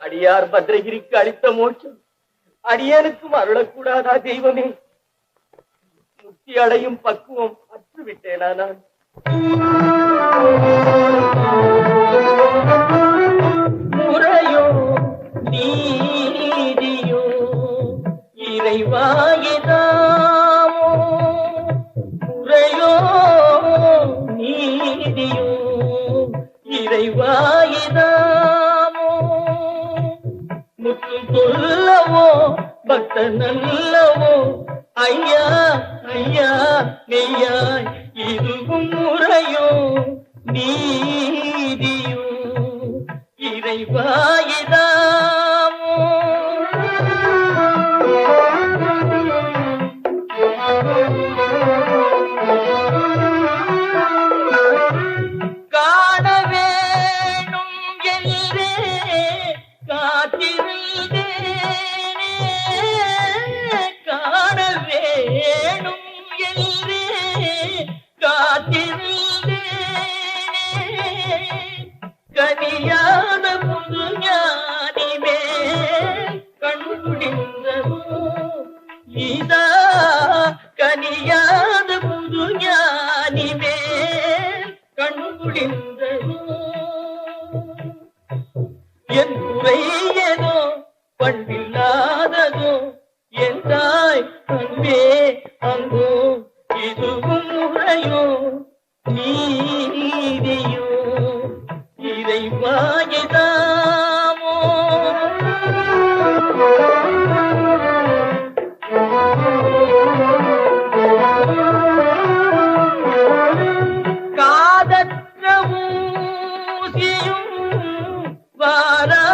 அடியார் பத்ரகிரிக்கு அளித்த மோட்சம். அடியனுக்கும் அருளக்கூடாதா தெய்வமே? முக்தி அடையும் பக்குவம் அற்றுவிட்டேனா நான்? முறையோ நீதியோ இறைவாயிதாமோ முற்றும் பக்த நல்லவோ ஐயா ஐயா மெய்யாய் இதுவும் முறையோ நீதியோ இறைவாயிதாமோ காண வேணும் என்றே காத்திருந்தே காண புது ஞானிமே கண்குடிந்ததோ இதா கனியான புது ஞானிமே கண்குடிந்ததோ என் குறை பண்ணில்லாததோ பண்பில்லாததோ என் தாய் அன்பே அங்கோ இதுவும் முறையோ நீதியோ இறைவாயிதாமோ காதற்ற ஊசியும் வாரா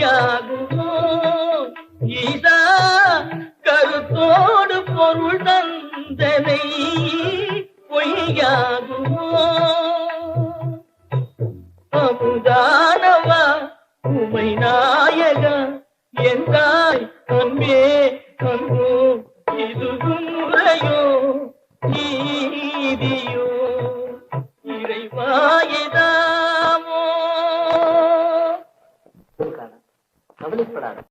ಯಾಗುವೋ ಈಶ ಕರುತೋಡು ಪೊರುಳ್ ತಂದನೆ பொய்யாகுமோ அமுதானவா உமை நாயகா எந்தாய் அன்பே அன்போ இது முறையோ நீதியோ